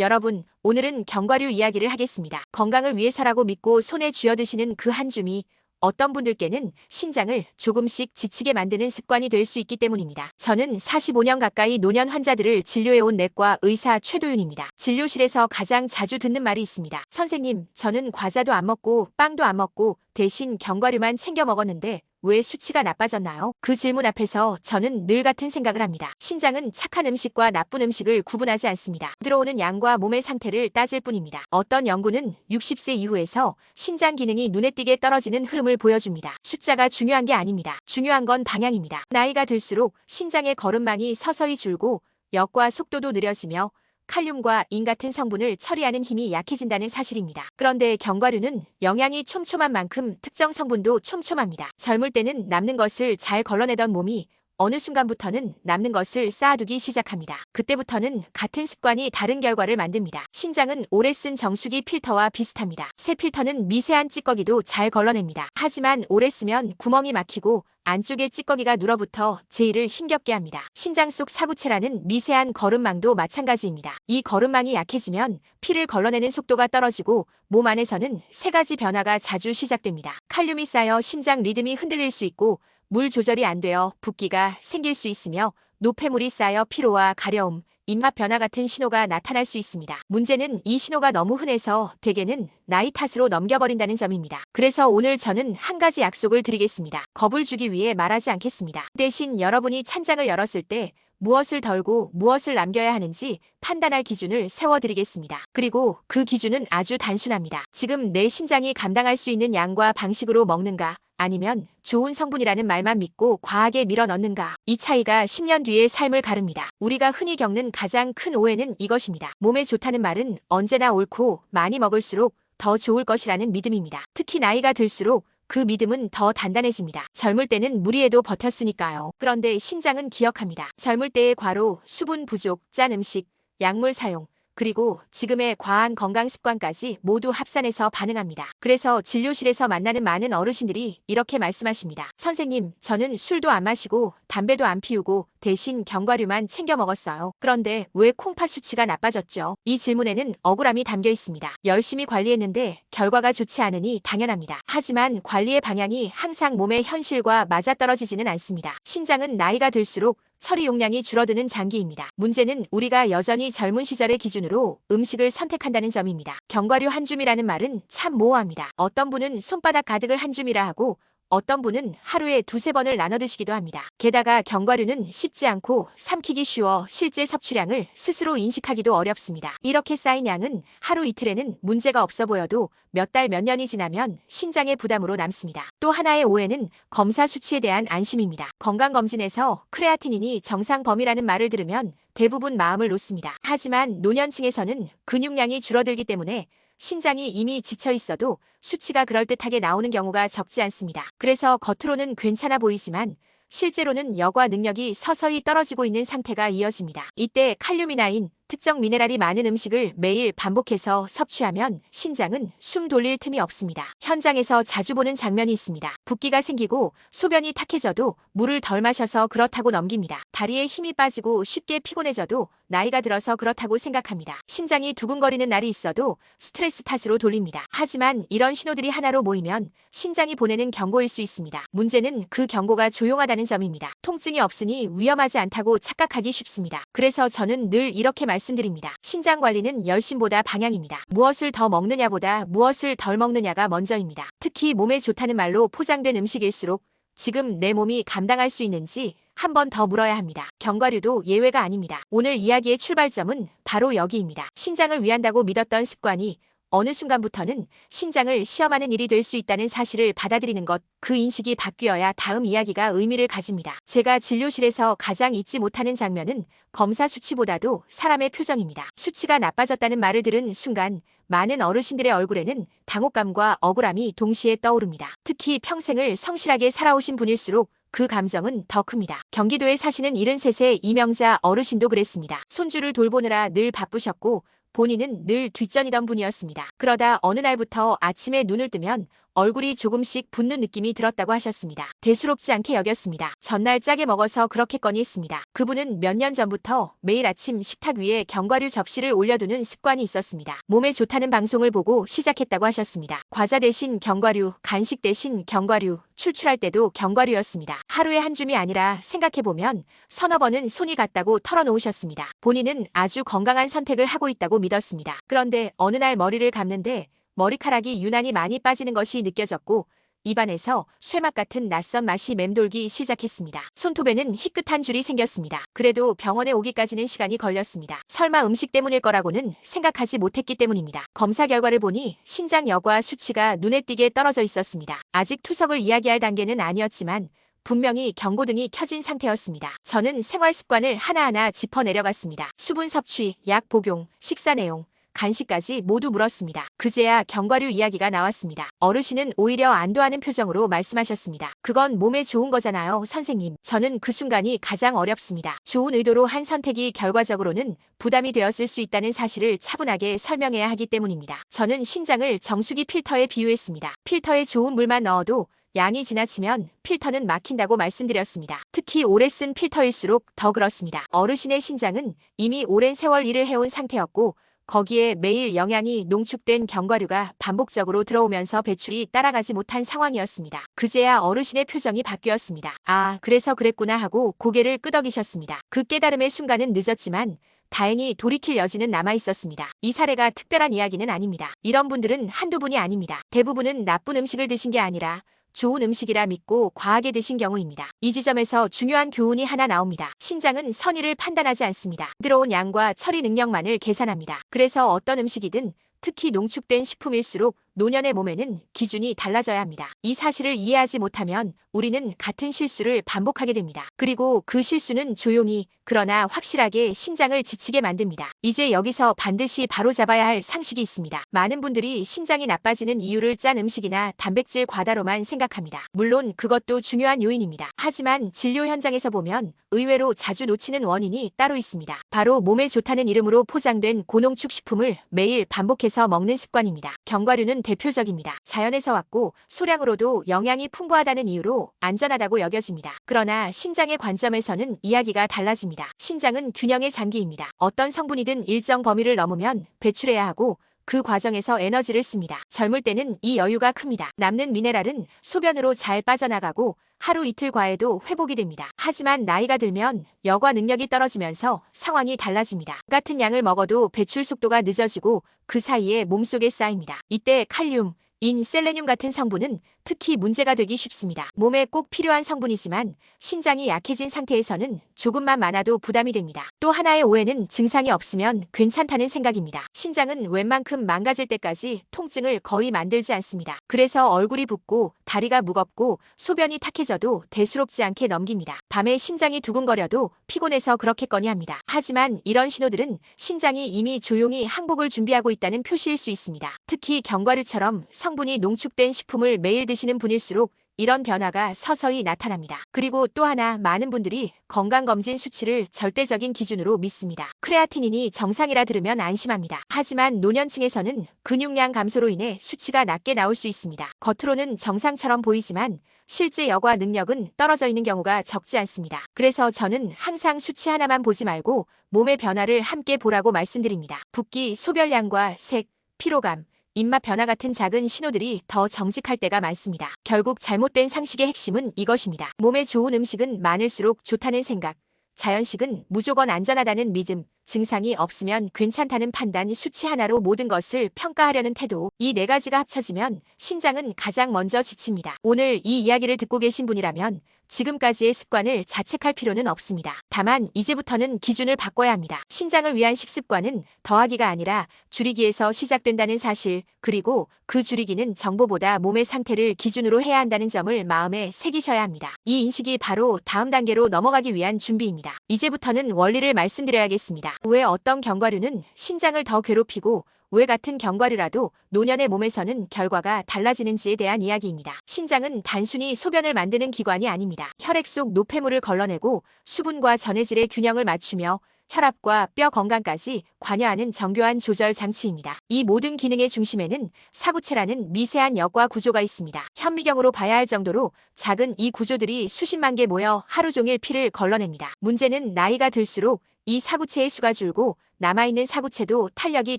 여러분, 오늘은 견과류 이야기를 하겠습니다. 건강을 위해서라고 믿고 손에 쥐어드시는 그 한 줌이 어떤 분들께는 신장을 조금씩 지치게 만드는 습관이 될 수 있기 때문입니다. 저는 45년 가까이 노년 환자들을 진료해온 내과 의사 최도윤입니다. 진료실에서 가장 자주 듣는 말이 있습니다. 선생님, 저는 과자도 안 먹고 빵도 안 먹고 대신 견과류만 챙겨 먹었는데 왜 수치가 나빠졌나요? 그 질문 앞에서 저는 늘 같은 생각을 합니다. 신장은 착한 음식과 나쁜 음식을 구분하지 않습니다. 들어오는 양과 몸의 상태를 따질 뿐입니다. 어떤 연구는 60세 이후에서 신장 기능이 눈에 띄게 떨어지는 흐름을 보여줍니다. 숫자가 중요한 게 아닙니다. 중요한 건 방향입니다. 나이가 들수록 신장의 걸음망이 서서히 줄고 역과 속도도 느려지며 칼륨과 인 같은 성분을 처리하는 힘이 약해진다는 사실입니다. 그런데 견과류는 영양이 촘촘한 만큼 특정 성분도 촘촘합니다. 젊을 때는 남는 것을 잘 걸러내던 몸이 어느 순간부터는 남는 것을 쌓아두기 시작합니다. 그때부터는 같은 습관이 다른 결과를 만듭니다. 신장은 오래 쓴 정수기 필터와 비슷합니다. 새 필터는 미세한 찌꺼기도 잘 걸러냅니다. 하지만 오래 쓰면 구멍이 막히고 안쪽에 찌꺼기가 눌어붙어 제일을 힘겹게 합니다. 신장 속 사구체라는 미세한 거름망도 마찬가지입니다. 이 거름망이 약해지면 피를 걸러내는 속도가 떨어지고 몸 안에서는 세 가지 변화가 자주 시작됩니다. 칼륨이 쌓여 심장 리듬이 흔들릴 수 있고 물 조절이 안 되어 붓기가 생길 수 있으며 노폐물이 쌓여 피로와 가려움, 입맛 변화 같은 신호가 나타날 수 있습니다. 문제는 이 신호가 너무 흔해서 대개는 나이 탓으로 넘겨버린다는 점입니다. 그래서 오늘 저는 한 가지 약속을 드리겠습니다. 겁을 주기 위해 말하지 않겠습니다. 대신 여러분이 찬장을 열었을 때 무엇을 덜고 무엇을 남겨야 하는지 판단할 기준을 세워드리겠습니다. 그리고 그 기준은 아주 단순합니다. 지금 내 신장이 감당할 수 있는 양과 방식으로 먹는가 아니면 좋은 성분이라는 말만 믿고 과하게 밀어 넣는가. 이 차이가 10년 뒤의 삶을 가릅니다. 우리가 흔히 겪는 가장 큰 오해는 이것입니다. 몸에 좋다는 말은 언제나 옳고 많이 먹을수록 더 좋을 것이라는 믿음입니다. 특히 나이가 들수록 그 믿음은 더 단단해집니다. 젊을 때는 무리해도 버텼으니까요. 그런데 신장은 기억합니다. 젊을 때의 과로, 수분 부족, 짠 음식, 약물 사용, 그리고 지금의 과한 건강 습관까지 모두 합산해서 반응합니다. 그래서 진료실에서 만나는 많은 어르신들이 이렇게 말씀하십니다. 선생님, 저는 술도 안 마시고 담배도 안 피우고 대신 견과류만 챙겨 먹었어요. 그런데 왜 콩팥 수치가 나빠졌죠? 이 질문에는 억울함이 담겨 있습니다. 열심히 관리했는데 결과가 좋지 않으니 당연합니다. 하지만 관리의 방향이 항상 몸의 현실과 맞아떨어지지는 않습니다. 신장은 나이가 들수록 처리 용량이 줄어드는 장기입니다. 문제는 우리가 여전히 젊은 시절의 기준으로 음식을 선택한다는 점입니다. 견과류 한 줌이라는 말은 참 모호합니다. 어떤 분은 손바닥 가득을 한 줌이라 하고 어떤 분은 하루에 두세 번을 나눠 드시기도 합니다. 게다가 견과류는 씹지 않고 삼키기 쉬워 실제 섭취량을 스스로 인식하기도 어렵습니다. 이렇게 쌓인 양은 하루 이틀에는 문제가 없어 보여도 몇 달 몇 년이 지나면 신장의 부담으로 남습니다. 또 하나의 오해는 검사 수치에 대한 안심입니다. 건강검진에서 크레아티닌이 정상 범위라는 말을 들으면 대부분 마음을 놓습니다. 하지만 노년층에서는 근육량이 줄어들기 때문에 신장이 이미 지쳐 있어도 수치가 그럴듯하게 나오는 경우가 적지 않습니다. 그래서 겉으로는 괜찮아 보이지만 실제로는 여과 능력이 서서히 떨어지고 있는 상태가 이어집니다. 이때 칼륨이나인 특정 미네랄이 많은 음식을 매일 반복해서 섭취하면 신장은 숨 돌릴 틈이 없습니다. 현장에서 자주 보는 장면이 있습니다. 붓기가 생기고 소변이 탁해져도 물을 덜 마셔서 그렇다고 넘깁니다. 다리에 힘이 빠지고 쉽게 피곤해져도 나이가 들어서 그렇다고 생각합니다. 심장이 두근거리는 날이 있어도 스트레스 탓으로 돌립니다. 하지만 이런 신호들이 하나로 모이면 신장이 보내는 경고일 수 있습니다. 문제는 그 경고가 조용하다는 점입니다. 통증이 없으니 위험하지 않다고 착각하기 쉽습니다. 그래서 저는 늘 이렇게 말 말씀드립니다. 신장 관리는 열심보다 방향입니다. 무엇을 더 먹느냐보다 무엇을 덜 먹느냐가 먼저입니다. 특히 몸에 좋다는 말로 포장된 음식일수록 지금 내 몸이 감당할 수 있는지 한 번 더 물어야 합니다. 견과류도 예외가 아닙니다. 오늘 이야기의 출발점은 바로 여기입니다. 신장을 위한다고 믿었던 습관이 어느 순간부터는 신장을 시험하는 일이 될 수 있다는 사실을 받아들이는 것, 그 인식이 바뀌어야 다음 이야기가 의미를 가집니다. 제가 진료실에서 가장 잊지 못하는 장면은 검사 수치보다도 사람의 표정입니다. 수치가 나빠졌다는 말을 들은 순간 많은 어르신들의 얼굴에는 당혹감과 억울함이 동시에 떠오릅니다. 특히 평생을 성실하게 살아오신 분일수록 그 감정은 더 큽니다. 경기도에 사시는 73세 이명자 어르신도 그랬습니다. 손주를 돌보느라 늘 바쁘셨고 본인은 늘 뒷전이던 분이었습니다. 그러다 어느 날부터 아침에 눈을 뜨면 얼굴이 조금씩 붓는 느낌이 들었다고 하셨습니다. 대수롭지 않게 여겼습니다. 전날 짜게 먹어서 그렇겠거니 했습니다. 그분은 몇 년 전부터 매일 아침 식탁 위에 견과류 접시를 올려두는 습관이 있었습니다. 몸에 좋다는 방송을 보고 시작했다고 하셨습니다. 과자 대신 견과류, 간식 대신 견과류, 출출할 때도 견과류였습니다. 하루에 한 줌이 아니라 생각해보면 서너 번은 손이 갔다고 털어놓으셨습니다. 본인은 아주 건강한 선택을 하고 있다고 믿었습니다. 그런데 어느 날 머리를 감는데 머리카락이 유난히 많이 빠지는 것이 느껴졌고 입안에서 쇠맛 같은 낯선 맛이 맴돌기 시작했습니다. 손톱에는 희끗한 줄이 생겼습니다. 그래도 병원에 오기까지는 시간이 걸렸습니다. 설마 음식 때문일 거라고는 생각하지 못했기 때문입니다. 검사 결과를 보니 신장 여과 수치가 눈에 띄게 떨어져 있었습니다. 아직 투석을 이야기할 단계는 아니었지만 분명히 경고등이 켜진 상태였습니다. 저는 생활 습관을 하나하나 짚어 내려갔습니다. 수분 섭취, 약 복용, 식사 내용, 간식까지 모두 물었습니다. 그제야 견과류 이야기가 나왔습니다. 어르신은 오히려 안도하는 표정으로 말씀하셨습니다. 그건 몸에 좋은 거잖아요, 선생님. 저는 그 순간이 가장 어렵습니다. 좋은 의도로 한 선택이 결과적으로는 부담이 되었을 수 있다는 사실을 차분하게 설명해야 하기 때문입니다. 저는 신장을 정수기 필터에 비유했습니다. 필터에 좋은 물만 넣어도 양이 지나치면 필터는 막힌다고 말씀드렸습니다. 특히 오래 쓴 필터일수록 더 그렇습니다. 어르신의 신장은 이미 오랜 세월 일을 해온 상태였고 거기에 매일 영양이 농축된 견과류가 반복적으로 들어오면서 배출이 따라가지 못한 상황이었습니다. 그제야 어르신의 표정이 바뀌었습니다. 아, 그래서 그랬구나 하고 고개를 끄덕이셨습니다. 그 깨달음의 순간은 늦었지만 다행히 돌이킬 여지는 남아 있었습니다. 이 사례가 특별한 이야기는 아닙니다. 이런 분들은 한두 분이 아닙니다. 대부분은 나쁜 음식을 드신 게 아니라 좋은 음식이라 믿고 과하게 드신 경우입니다. 이 지점에서 중요한 교훈이 하나 나옵니다. 신장은 선의를 판단하지 않습니다. 들어온 양과 처리 능력만을 계산합니다. 그래서 어떤 음식이든 특히 농축된 식품일수록 노년의 몸에는 기준이 달라져야 합니다. 이 사실을 이해하지 못하면 우리는 같은 실수를 반복하게 됩니다. 그리고 그 실수는 조용히 그러나 확실하게 신장을 지치게 만듭니다. 이제 여기서 반드시 바로잡아야 할 상식이 있습니다. 많은 분들이 신장이 나빠지는 이유를 짠 음식이나 단백질 과다로만 생각합니다. 물론 그것도 중요한 요인입니다. 하지만 진료 현장에서 보면 의외로 자주 놓치는 원인이 따로 있습니다. 바로 몸에 좋다는 이름으로 포장된 고농축 식품을 매일 반복해서 먹는 습관입니다. 견과류는 대표적입니다. 자연에서 왔고 소량으로도 영양이 풍부하다는 이유로 안전하다고 여겨집니다. 그러나 신장의 관점에서는 이야기가 달라집니다. 신장은 균형의 장기입니다. 어떤 성분이든 일정 범위를 넘으면 배출해야 하고 그 과정에서 에너지를 씁니다. 젊을 때는 이 여유가 큽니다. 남는 미네랄은 소변으로 잘 빠져나가고 하루 이틀 과해도 회복이 됩니다. 하지만 나이가 들면 여과 능력이 떨어지면서 상황이 달라집니다. 같은 양을 먹어도 배출 속도가 늦어지고 그 사이에 몸속에 쌓입니다. 이때 칼륨, 인, 셀레늄 같은 성분은 특히 문제가 되기 쉽습니다. 몸에 꼭 필요한 성분이지만 신장이 약해진 상태에서는 조금만 많아도 부담이 됩니다. 또 하나의 오해는 증상이 없으면 괜찮다는 생각입니다. 신장은 웬만큼 망가질 때까지 통증을 거의 만들지 않습니다. 그래서 얼굴이 붓고 다리가 무겁고 소변이 탁해져도 대수롭지 않게 넘깁니다. 밤에 심장이 두근거려도 피곤해서 그렇겠거니 합니다. 하지만 이런 신호들은 신장이 이미 조용히 항복을 준비하고 있다는 표시일 수 있습니다. 특히 견과류처럼 성분이 농축된 식품을 매일 드시 는 분일수록 이런 변화가 서서히 나타납니다. 그리고 또 하나 많은 분들이 건강검진 수치를 절대적인 기준으로 믿습니다. 크레아티닌이 정상이라 들으면 안심합니다. 하지만 노년층에서는 근육량 감소로 인해 수치가 낮게 나올 수 있습니다. 겉으로는 정상처럼 보이지만 실제 여과 능력은 떨어져 있는 경우가 적지 않습니다. 그래서 저는 항상 수치 하나만 보지 말고 몸의 변화를 함께 보라고 말씀드립니다. 붓기, 소변량과 색, 피로감, 입맛 변화 같은 작은 신호들이 더 정직할 때가 많습니다. 결국 잘못된 상식의 핵심은 이것입니다. 몸에 좋은 음식은 많을수록 좋다는 생각, 자연식은 무조건 안전하다는 믿음, 증상이 없으면 괜찮다는 판단 수치 하나로 모든 것을 평가하려는 태도, 이 네 가지가 합쳐지면 신장은 가장 먼저 지칩니다. 오늘 이 이야기를 듣고 계신 분이라면 지금까지의 습관을 자책할 필요는 없습니다. 다만 이제부터는 기준을 바꿔야 합니다. 신장을 위한 식습관은 더하기가 아니라 줄이기에서 시작된다는 사실, 그리고 그 줄이기는 정보보다 몸의 상태를 기준으로 해야 한다는 점을 마음에 새기셔야 합니다. 이 인식이 바로 다음 단계로 넘어가기 위한 준비입니다. 이제부터는 원리를 말씀드려야겠습니다. 왜 어떤 견과류는 신장을 더 괴롭히고 왜 같은 견과류라도 노년의 몸에서는 결과가 달라지는지에 대한 이야기입니다. 신장은 단순히 소변을 만드는 기관이 아닙니다. 혈액 속 노폐물을 걸러내고 수분과 전해질의 균형을 맞추며 혈압과 뼈 건강까지 관여하는 정교한 조절 장치입니다. 이 모든 기능의 중심에는 사구체라는 미세한 역과 구조가 있습니다. 현미경으로 봐야 할 정도로 작은 이 구조들이 수십만 개 모여 하루 종일 피를 걸러냅니다. 문제는 나이가 들수록 이 사구체의 수가 줄고 남아있는 사구체도 탄력이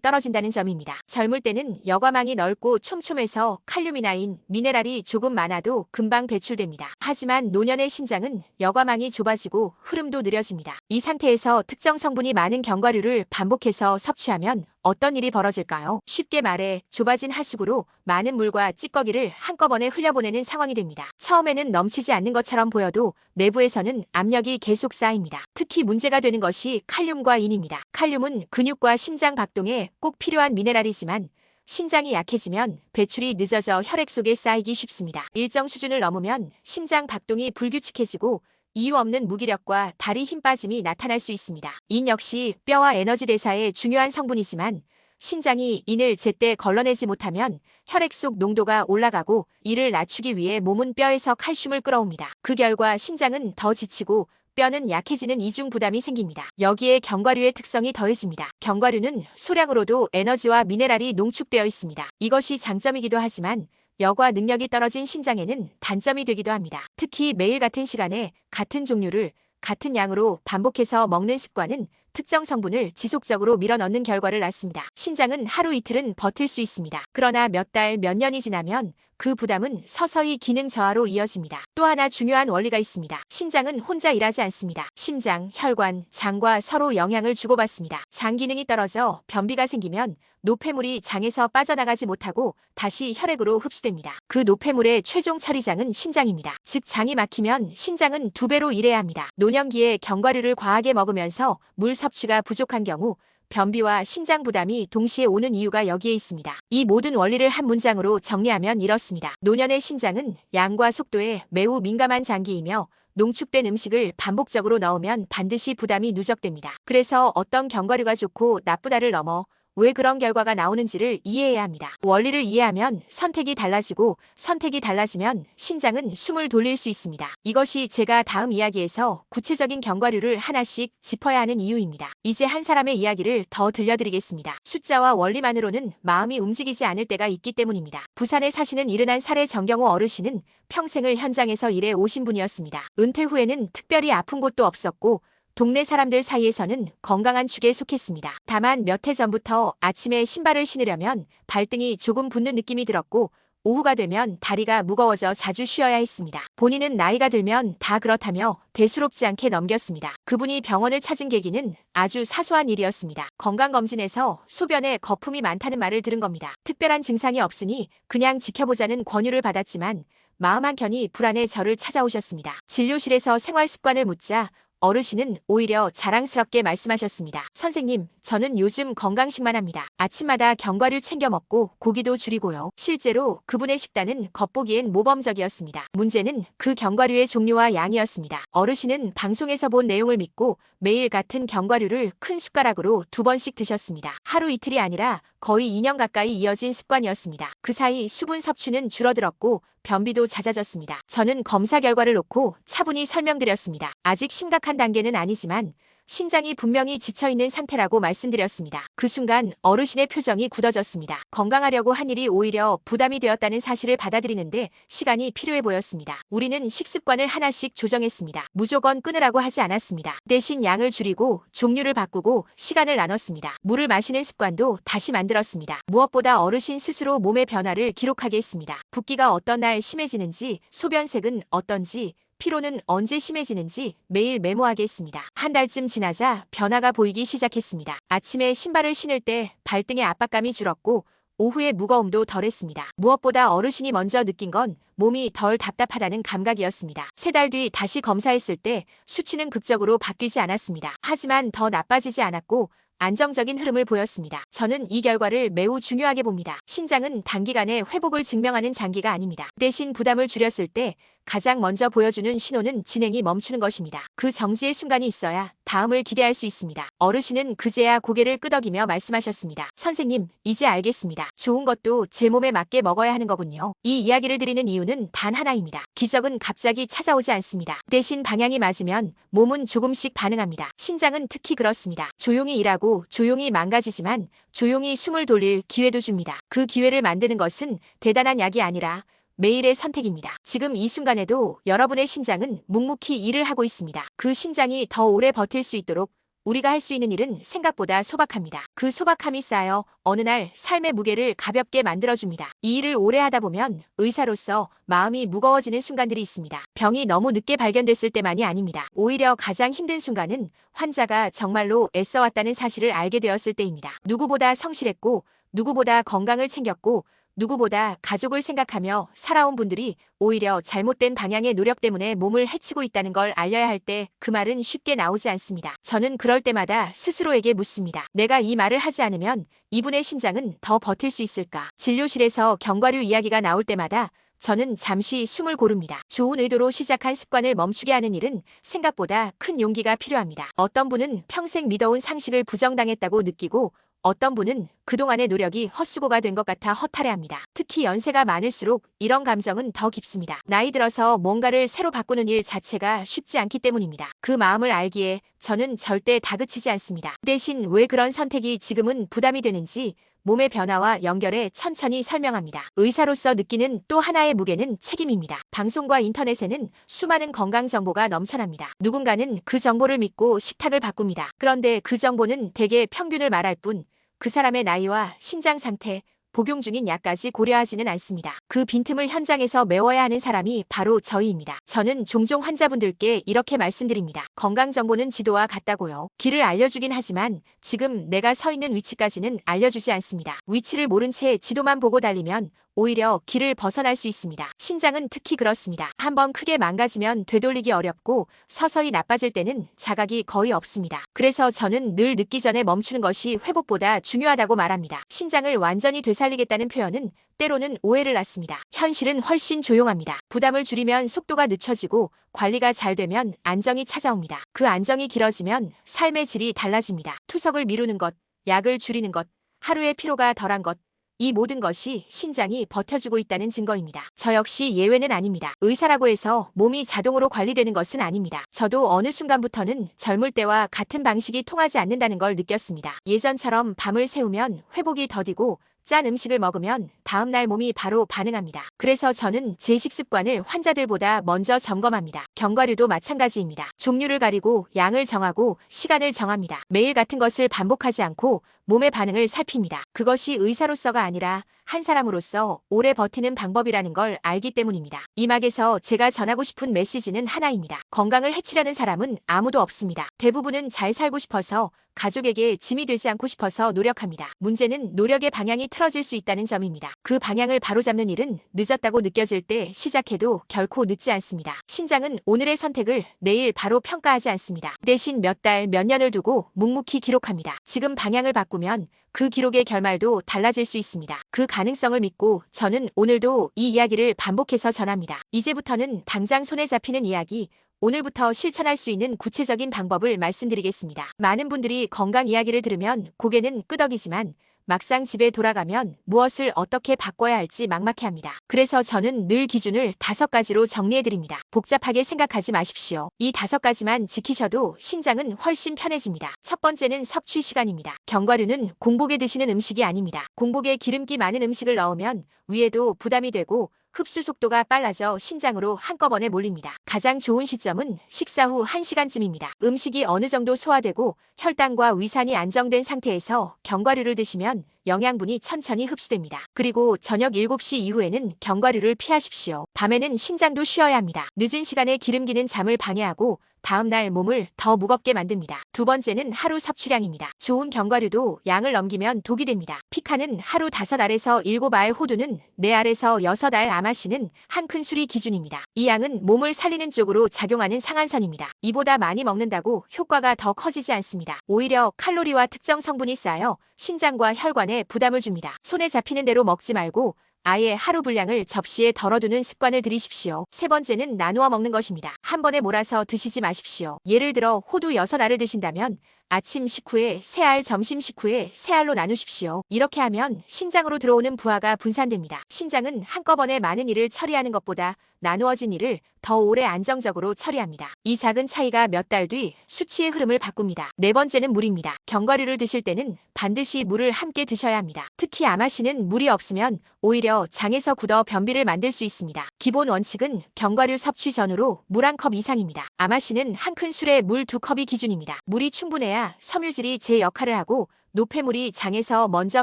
떨어진다는 점입니다. 젊을 때는 여과망이 넓고 촘촘해서 칼륨이나인 미네랄이 조금 많아도 금방 배출됩니다. 하지만 노년의 신장은 여과망이 좁아지고 흐름도 느려집니다. 이 상태에서 특정 성분이 많은 견과류를 반복해서 섭취하면 어떤 일이 벌어질까요? 쉽게 말해 좁아진 하수구로 많은 물과 찌꺼기를 한꺼번에 흘려보내는 상황이 됩니다. 처음에는 넘치지 않는 것처럼 보여도 내부에서는 압력이 계속 쌓입니다. 특히 문제가 되는 것이 칼륨과 인입니다. 칼륨은 근육과 심장 박동에 꼭 필요한 미네랄이지만 신장이 약해지면 배출이 늦어져 혈액 속에 쌓이기 쉽습니다. 일정 수준을 넘으면 심장 박동이 불규칙해지고 이유 없는 무기력과 다리 힘 빠짐이 나타날 수 있습니다. 인 역시 뼈와 에너지 대사에 중요한 성분이지만 신장이 인을 제때 걸러내지 못하면 혈액 속 농도가 올라가고 이를 낮추기 위해 몸은 뼈에서 칼슘을 끌어옵니다. 그 결과 신장은 더 지치고 뼈는 약해지는 이중 부담이 생깁니다. 여기에 견과류의 특성이 더해집니다. 견과류는 소량으로도 에너지와 미네랄이 농축되어 있습니다. 이것이 장점이기도 하지만 여과 능력이 떨어진 신장에는 단점이 되기도 합니다. 특히 매일 같은 시간에 같은 종류를 같은 양으로 반복해서 먹는 습관은 특정 성분을 지속적으로 밀어넣는 결과를 낳습니다. 신장은 하루 이틀은 버틸 수 있습니다. 그러나 몇 달, 몇 년이 지나면 그 부담은 서서히 기능 저하로 이어집니다. 또 하나 중요한 원리가 있습니다. 신장은 혼자 일하지 않습니다. 심장, 혈관, 장과 서로 영향을 주고받습니다. 장 기능이 떨어져 변비가 생기면 노폐물이 장에서 빠져나가지 못하고 다시 혈액으로 흡수됩니다. 그 노폐물의 최종 처리장은 신장입니다. 즉 장이 막히면 신장은 두 배로 일해야 합니다. 노년기에 견과류를 과하게 먹으면서 물 섭취가 부족한 경우 변비와 신장 부담이 동시에 오는 이유가 여기에 있습니다. 이 모든 원리를 한 문장으로 정리하면 이렇습니다. 노년의 신장은 양과 속도에 매우 민감한 장기이며 농축된 음식을 반복적으로 넣으면 반드시 부담이 누적됩니다. 그래서 어떤 견과류가 좋고 나쁘다를 넘어 왜 그런 결과가 나오는지를 이해해야 합니다. 원리를 이해하면 선택이 달라지고 선택이 달라지면 신장은 숨을 돌릴 수 있습니다. 이것이 제가 다음 이야기에서 구체적인 견과류를 하나씩 짚어야 하는 이유입니다. 이제 한 사람의 이야기를 더 들려드리겠습니다. 숫자와 원리만으로는 마음이 움직이지 않을 때가 있기 때문입니다. 부산에 사시는 이른한 살의 정경호 어르신은 평생을 현장에서 일해 오신 분이었습니다. 은퇴 후에는 특별히 아픈 곳도 없었고 동네 사람들 사이에서는 건강한 축에 속했습니다. 다만 몇 해 전부터 아침에 신발을 신으려면 발등이 조금 붓는 느낌이 들었고 오후가 되면 다리가 무거워져 자주 쉬어야 했습니다. 본인은 나이가 들면 다 그렇다며 대수롭지 않게 넘겼습니다. 그분이 병원을 찾은 계기는 아주 사소한 일이었습니다. 건강검진에서 소변에 거품이 많다는 말을 들은 겁니다. 특별한 증상이 없으니 그냥 지켜보자는 권유를 받았지만 마음 한켠이 불안해 저를 찾아오셨습니다. 진료실에서 생활 습관을 묻자 어르신은 오히려 자랑스럽게 말씀하셨습니다. 선생님, 저는 요즘 건강식만 합니다. 아침마다 견과류 챙겨 먹고 고기도 줄이고요. 실제로 그분의 식단은 겉보기엔 모범적이었습니다. 문제는 그 견과류의 종류와 양이었습니다. 어르신은 방송에서 본 내용을 믿고 매일 같은 견과류를 큰 숟가락으로 두 번씩 드셨습니다. 하루 이틀이 아니라 거의 2년 가까이 이어진 습관이었습니다. 그 사이 수분 섭취는 줄어들었고 변비도 잦아졌습니다. 저는 검사 결과를 놓고 차분히 설명드렸습니다. 아직 심각한 단계는 아니지만 신장이 분명히 지쳐있는 상태라고 말씀드렸습니다. 그 순간 어르신의 표정이 굳어졌습니다. 건강하려고 한 일이 오히려 부담이 되었다는 사실을 받아들이는데 시간이 필요해 보였습니다. 우리는 식습관을 하나씩 조정했습니다. 무조건 끊으라고 하지 않았습니다. 대신 양을 줄이고 종류를 바꾸고 시간을 나눴습니다. 물을 마시는 습관도 다시 만들었습니다. 무엇보다 어르신 스스로 몸의 변화를 기록하게 했습니다. 붓기가 어떤 날 심해지는지, 소변색은 어떤지, 피로는 언제 심해지는지 매일 메모하게 했습니다. 한 달쯤 지나자 변화가 보이기 시작했습니다. 아침에 신발을 신을 때 발등의 압박감이 줄었고 오후의 무거움도 덜했습니다. 무엇보다 어르신이 먼저 느낀 건 몸이 덜 답답하다는 감각이었습니다. 세 달 뒤 다시 검사했을 때 수치는 극적으로 바뀌지 않았습니다. 하지만 더 나빠지지 않았고 안정적인 흐름을 보였습니다. 저는 이 결과를 매우 중요하게 봅니다. 신장은 단기간에 회복을 증명하는 장기가 아닙니다. 대신 부담을 줄였을 때 가장 먼저 보여주는 신호는 진행이 멈추는 것입니다. 그 정지의 순간이 있어야 다음을 기대할 수 있습니다. 어르신은 그제야 고개를 끄덕이며 말씀하셨습니다. 선생님, 이제 알겠습니다. 좋은 것도 제 몸에 맞게 먹어야 하는 거군요. 이 이야기를 드리는 이유는 단 하나입니다. 기적은 갑자기 찾아오지 않습니다. 대신 방향이 맞으면 몸은 조금씩 반응합니다. 신장은 특히 그렇습니다. 조용히 일하고 조용히 망가지지만 조용히 숨을 돌릴 기회도 줍니다. 그 기회를 만드는 것은 대단한 약이 아니라 매일의 선택입니다. 지금 이 순간에도 여러분의 신장은 묵묵히 일을 하고 있습니다. 그 신장이 더 오래 버틸 수 있도록 우리가 할 수 있는 일은 생각보다 소박합니다. 그 소박함이 쌓여 어느 날 삶의 무게를 가볍게 만들어줍니다. 이 일을 오래 하다 보면 의사로서 마음이 무거워지는 순간들이 있습니다. 병이 너무 늦게 발견됐을 때만이 아닙니다. 오히려 가장 힘든 순간은 환자가 정말로 애써왔다는 사실을 알게 되었을 때입니다. 누구보다 성실했고 누구보다 건강을 챙겼고 누구보다 가족을 생각하며 살아온 분들이 오히려 잘못된 방향의 노력 때문에 몸을 해치고 있다는 걸 알려야 할 때 그 말은 쉽게 나오지 않습니다. 저는 그럴 때마다 스스로에게 묻습니다. 내가 이 말을 하지 않으면 이분의 신장은 더 버틸 수 있을까? 진료실에서 경과류 이야기가 나올 때마다 저는 잠시 숨을 고릅니다. 좋은 의도로 시작한 습관을 멈추게 하는 일은 생각보다 큰 용기가 필요합니다. 어떤 분은 평생 믿어온 상식을 부정당했다고 느끼고 어떤 분은 그동안의 노력이 헛수고가 된 것 같아 허탈해합니다. 특히 연세가 많을수록 이런 감정은 더 깊습니다. 나이 들어서 뭔가를 새로 바꾸는 일 자체가 쉽지 않기 때문입니다. 그 마음을 알기에 저는 절대 다그치지 않습니다. 대신 왜 그런 선택이 지금은 부담이 되는지 몸의 변화와 연결해 천천히 설명합니다. 의사로서 느끼는 또 하나의 무게는 책임입니다. 방송과 인터넷에는 수많은 건강 정보가 넘쳐납니다. 누군가는 그 정보를 믿고 식탁을 바꿉니다. 그런데 그 정보는 대개 평균을 말할 뿐 그 사람의 나이와 신장 상태, 복용 중인 약까지 고려하지는 않습니다. 그 빈틈을 현장에서 메워야 하는 사람이 바로 저희입니다. 저는 종종 환자분들께 이렇게 말씀드립니다. 건강 정보는 지도와 같다고요. 길을 알려주긴 하지만 지금 내가 서 있는 위치까지는 알려주지 않습니다. 위치를 모른 채 지도만 보고 달리면 오히려 길을 벗어날 수 있습니다. 신장은 특히 그렇습니다. 한번 크게 망가지면 되돌리기 어렵고 서서히 나빠질 때는 자각이 거의 없습니다. 그래서 저는 늘 늦기 전에 멈추는 것이 회복보다 중요하다고 말합니다. 신장을 완전히 되살리겠다는 표현은 때로는 오해를 낳습니다. 현실은 훨씬 조용합니다. 부담을 줄이면 속도가 늦춰지고 관리가 잘 되면 안정이 찾아옵니다. 그 안정이 길어지면 삶의 질이 달라집니다. 투석을 미루는 것, 약을 줄이는 것, 하루의 피로가 덜한 것, 이 모든 것이 신장이 버텨주고 있다는 증거입니다. 저 역시 예외는 아닙니다. 의사라고 해서 몸이 자동으로 관리되는 것은 아닙니다. 저도 어느 순간부터는 젊을 때와 같은 방식이 통하지 않는다는 걸 느꼈습니다. 예전처럼 밤을 새우면 회복이 더디고 짠 음식을 먹으면 다음날 몸이 바로 반응합니다. 그래서 저는 제 식습관을 환자들보다 먼저 점검합니다. 견과류도 마찬가지입니다. 종류를 가리고 양을 정하고 시간을 정합니다. 매일 같은 것을 반복하지 않고 몸의 반응을 살핍니다. 그것이 의사로서가 아니라 한 사람으로서 오래 버티는 방법이라는 걸 알기 때문입니다. 이 막에서 제가 전하고 싶은 메시지는 하나입니다. 건강을 해치려는 사람은 아무도 없습니다. 대부분은 잘 살고 싶어서 가족에게 짐이 되지 않고 싶어서 노력합니다. 문제는 노력의 방향이 틀어질 수 있다는 점입니다. 그 방향을 바로잡는 일은 늦었다고 느껴질 때 시작해도 결코 늦지 않습니다. 신장은 오늘의 선택을 내일 바로 평가하지 않습니다. 대신 몇 달, 몇 년을 두고 묵묵히 기록합니다. 지금 방향을 바꾸면 그 기록의 결말도 달라질 수 있습니다. 그 가능성을 믿고 저는 오늘도 이 이야기를 반복해서 전합니다. 이제부터는 당장 손에 잡히는 이야기, 오늘부터 실천할 수 있는 구체적인 방법을 말씀드리겠습니다. 많은 분들이 건강 이야기를 들으면 고개는 끄덕이지만 막상 집에 돌아가면 무엇을 어떻게 바꿔야 할지 막막해 합니다. 그래서 저는 늘 기준을 다섯 가지로 정리해드립니다. 복잡하게 생각하지 마십시오. 이 다섯 가지만 지키셔도 신장은 훨씬 편해집니다. 첫 번째는 섭취 시간입니다. 견과류는 공복에 드시는 음식이 아닙니다. 공복에 기름기 많은 음식을 넣으면 위에도 부담이 되고 흡수 속도가 빨라져 신장으로 한꺼번에 몰립니다. 가장 좋은 시점은 식사 후 1시간쯤입니다. 음식이 어느 정도 소화되고 혈당과 위산이 안정된 상태에서 견과류를 드시면 영양분이 천천히 흡수됩니다. 그리고 저녁 7시 이후에는 견과류를 피하십시오. 밤에는 신장도 쉬어야 합니다. 늦은 시간에 기름기는 잠을 방해하고 다음날 몸을 더 무겁게 만듭니다. 두 번째는 하루 섭취량입니다. 좋은 견과류도 양을 넘기면 독이 됩니다. 피카는 하루 5알에서 7알, 호두는 4알에서 6알 아마시는 한 큰술이 기준입니다. 이 양은 몸을 살리는 쪽으로 작용하는 상한선입니다. 이보다 많이 먹는다고 효과가 더 커지지 않습니다. 오히려 칼로리와 특정 성분이 쌓여 신장과 혈관에 부담을 줍니다. 손에 잡히는 대로 먹지 말고 아예 하루 분량을 접시에 덜어두는 습관을 들이십시오. 세 번째는 나누어 먹는 것입니다. 한 번에 몰아서 드시지 마십시오. 예를 들어 호두 6알을 드신다면 아침 식후에 세 알, 점심 식후에 세 알로 나누십시오. 이렇게 하면 신장으로 들어오는 부하가 분산됩니다. 신장은 한꺼번에 많은 일을 처리하는 것보다 나누어진 일을 더 오래 안정적으로 처리합니다. 이 작은 차이가 몇 달 뒤 수치의 흐름을 바꿉니다. 네 번째는 물입니다. 견과류를 드실 때는 반드시 물을 함께 드셔야 합니다. 특히 아마씨는 물이 없으면 오히려 장에서 굳어 변비를 만들 수 있습니다. 기본 원칙은 견과류 섭취 전후로 물 한 컵 이상입니다. 아마씨는 한 큰 술에 물 두 컵이 기준입니다. 물이 충분해야 섬유질이 제 역할을 하고 노폐물이 장에서 먼저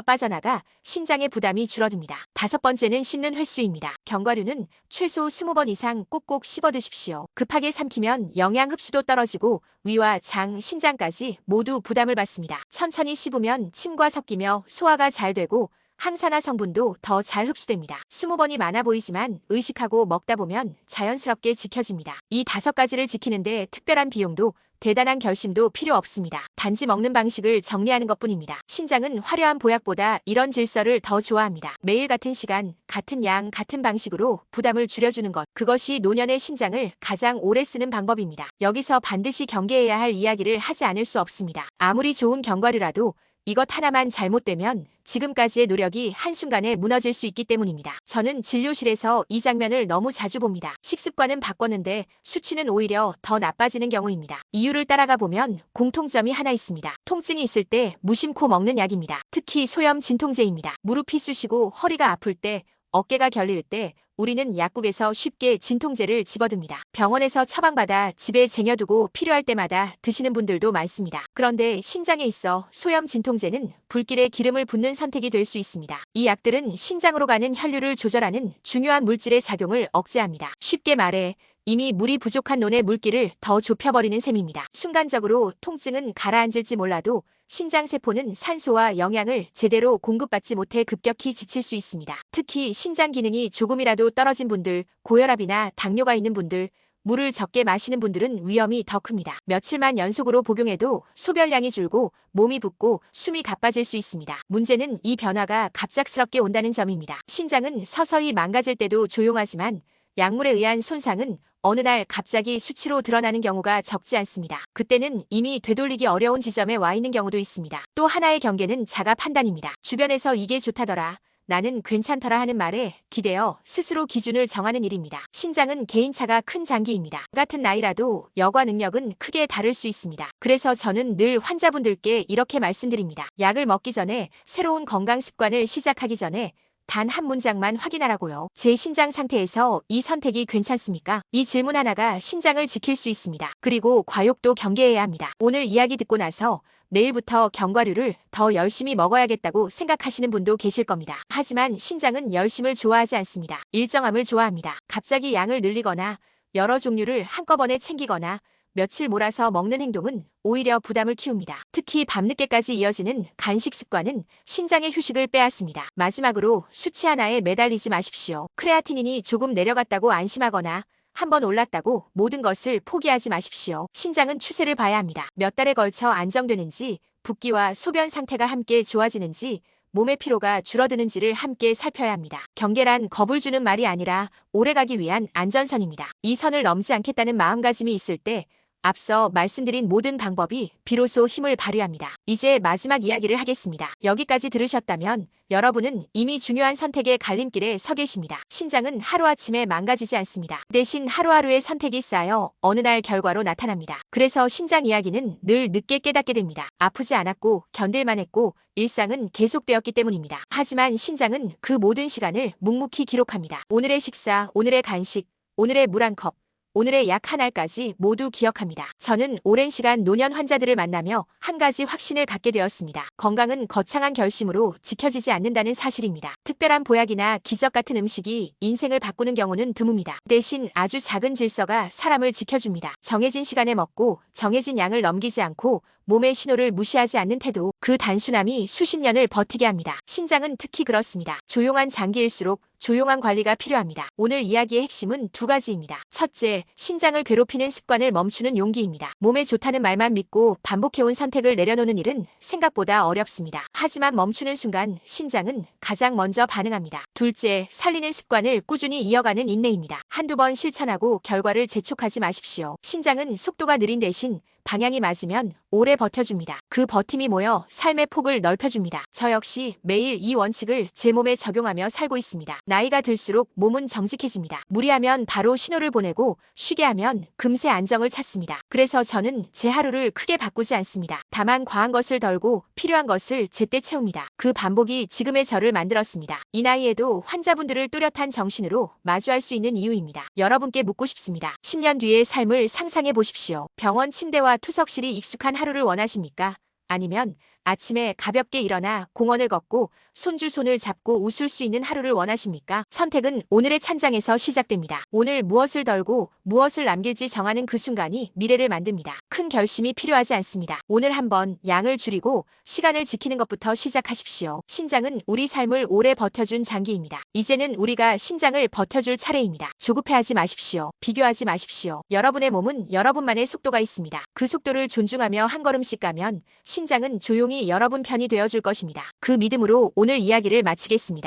빠져나가 신장의 부담이 줄어듭니다. 다섯 번째는 씹는 횟수입니다. 견과류는 최소 20번 이상 꼭꼭 씹어 드십시오. 급하게 삼키면 영양 흡수도 떨어지고 위와 장, 신장까지 모두 부담을 받습니다. 천천히 씹으면 침과 섞이며 소화가 잘 되고 항산화 성분도 더 잘 흡수됩니다. 20번이 많아 보이지만 의식하고 먹다 보면 자연스럽게 지켜집니다. 이 다섯 가지를 지키는데 특별한 비용도 대단한 결심도 필요 없습니다. 단지 먹는 방식을 정리하는 것 뿐입니다. 신장은 화려한 보약보다 이런 질서를 더 좋아합니다. 매일 같은 시간, 같은 양, 같은 방식으로 부담을 줄여주는 것. 그것이 노년의 신장을 가장 오래 쓰는 방법입니다. 여기서 반드시 경계해야 할 이야기를 하지 않을 수 없습니다. 아무리 좋은 견과류라도 이것 하나만 잘못되면 지금까지의 노력이 한순간에 무너질 수 있기 때문입니다. 저는 진료실에서 이 장면을 너무 자주 봅니다. 식습관은 바꿨는데 수치는 오히려 더 나빠지는 경우입니다. 이유를 따라가 보면 공통점이 하나 있습니다. 통증이 있을 때 무심코 먹는 약입니다. 특히 소염 진통제입니다. 무릎이 쑤시고 허리가 아플 때 어깨가 결릴 때 우리는 약국에서 쉽게 진통제를 집어듭니다. 병원에서 처방받아 집에 쟁여두고 필요할 때마다 드시는 분들도 많습니다. 그런데 신장에 있어 소염 진통제는 불길에 기름을 붓는 선택이 될 수 있습니다. 이 약들은 신장으로 가는 혈류를 조절하는 중요한 물질의 작용을 억제합니다. 쉽게 말해 이미 물이 부족한 논의 물기를 더 좁혀버리는 셈입니다. 순간적으로 통증은 가라앉을지 몰라도 신장세포는 산소와 영양을 제대로 공급받지 못해 급격히 지칠 수 있습니다. 특히 신장 기능이 조금이라도 떨어진 분들, 고혈압이나 당뇨가 있는 분들, 물을 적게 마시는 분들은 위험이 더 큽니다. 며칠만 연속으로 복용해도 소변량이 줄고 몸이 붓고 숨이 가빠질 수 있습니다. 문제는 이 변화가 갑작스럽게 온다는 점입니다. 신장은 서서히 망가질 때도 조용하지만 약물에 의한 손상은 어느 날 갑자기 수치로 드러나는 경우가 적지 않습니다. 그때는 이미 되돌리기 어려운 지점에 와 있는 경우도 있습니다. 또 하나의 경계는 자가 판단입니다. 주변에서 이게 좋다더라. 나는 괜찮더라 하는 말에 기대어 스스로 기준을 정하는 일입니다. 신장은 개인차가 큰 장기입니다. 같은 나이라도 여과 능력은 크게 다를 수 있습니다. 그래서 저는 늘 환자분들께 이렇게 말씀드립니다. 약을 먹기 전에 새로운 건강 습관을 시작하기 전에 단 한 문장만 확인하라고요. 제 신장 상태에서 이 선택이 괜찮습니까? 이 질문 하나가 신장을 지킬 수 있습니다. 그리고 과욕도 경계해야 합니다. 오늘 이야기 듣고 나서 내일부터 견과류를 더 열심히 먹어야겠다고 생각하시는 분도 계실 겁니다. 하지만 신장은 열심을 좋아하지 않습니다. 일정함을 좋아합니다. 갑자기 양을 늘리거나 여러 종류를 한꺼번에 챙기거나 며칠 몰아서 먹는 행동은 오히려 부담을 키웁니다. 특히 밤늦게까지 이어지는 간식 습관은 신장의 휴식을 빼앗습니다. 마지막으로 수치 하나에 매달리지 마십시오. 크레아티닌이 조금 내려갔다고 안심하거나 한번 올랐다고 모든 것을 포기하지 마십시오. 신장은 추세를 봐야 합니다. 몇 달에 걸쳐 안정되는지, 붓기와 소변 상태가 함께 좋아지는지, 몸의 피로가 줄어드는지를 함께 살펴야 합니다. 경계란 겁을 주는 말이 아니라 오래가기 위한 안전선입니다. 이 선을 넘지 않겠다는 마음가짐이 있을 때 앞서 말씀드린 모든 방법이 비로소 힘을 발휘합니다. 이제 마지막 이야기를 하겠습니다. 여기까지 들으셨다면 여러분은 이미 중요한 선택의 갈림길에 서 계십니다. 신장은 하루아침에 망가지지 않습니다. 대신 하루하루의 선택이 쌓여 어느 날 결과로 나타납니다. 그래서 신장 이야기는 늘 늦게 깨닫게 됩니다. 아프지 않았고 견딜만 했고 일상은 계속되었기 때문입니다. 하지만 신장은 그 모든 시간을 묵묵히 기록합니다. 오늘의 식사, 오늘의 간식, 오늘의 물 한 컵, 오늘의 약 한 알까지 모두 기억합니다. 저는 오랜 시간 노년 환자들을 만나며 한 가지 확신을 갖게 되었습니다. 건강은 거창한 결심으로 지켜지지 않는다는 사실입니다. 특별한 보약이나 기적 같은 음식이 인생을 바꾸는 경우는 드뭅니다. 대신 아주 작은 질서가 사람을 지켜줍니다. 정해진 시간에 먹고 정해진 양을 넘기지 않고 몸의 신호를 무시하지 않는 태도, 그 단순함이 수십 년을 버티게 합니다. 신장은 특히 그렇습니다. 조용한 장기일수록 조용한 관리가 필요합니다. 오늘 이야기의 핵심은 두 가지입니다. 첫째, 신장을 괴롭히는 습관을 멈추는 용기입니다. 몸에 좋다는 말만 믿고 반복해온 선택을 내려놓는 일은 생각보다 어렵습니다. 하지만 멈추는 순간 신장은 가장 먼저 반응합니다. 둘째, 살리는 습관을 꾸준히 이어가는 인내입니다. 한두 번 실천하고 결과를 재촉하지 마십시오. 신장은 속도가 느린 대신 방향이 맞으면 오래 버텨줍니다. 그 버팀이 모여 삶의 폭을 넓혀줍니다. 저 역시 매일 이 원칙을 제 몸에 적용하며 살고 있습니다. 나이가 들수록 몸은 정직해집니다. 무리하면 바로 신호를 보내고 쉬게 하면 금세 안정을 찾습니다. 그래서 저는 제 하루를 크게 바꾸지 않습니다. 다만 과한 것을 덜고 필요한 것을 제때 채웁니다. 그 반복이 지금의 저를 만들었습니다. 이 나이에도 환자분들을 뚜렷한 정신으로 마주할 수 있는 이유입니다. 여러분께 묻고 싶습니다. 10년 뒤의 삶을 상상해 보십시오. 병원 침대와 투석실이 익숙한 하루를 원하십니까? 아니면 아침에 가볍게 일어나 공원을 걷고 손주 손을 잡고 웃을 수 있는 하루를 원하십니까? 선택은 오늘의 찬장에서 시작됩니다. 오늘 무엇을 덜고 무엇을 남길지 정하는 그 순간이 미래를 만듭니다. 큰 결심이 필요하지 않습니다. 오늘 한번 양을 줄이고 시간을 지키는 것부터 시작하십시오. 신장은 우리 삶을 오래 버텨준 장기입니다. 이제는 우리가 신장을 버텨줄 차례입니다. 조급해하지 마십시오. 비교하지 마십시오. 여러분의 몸은 여러분만의 속도가 있습니다. 그 속도를 존중하며 한 걸음씩 가면 신장은 조용히 여러분 편이 되어줄 것입니다. 그 믿음으로 오늘 이야기를 마치겠습니다.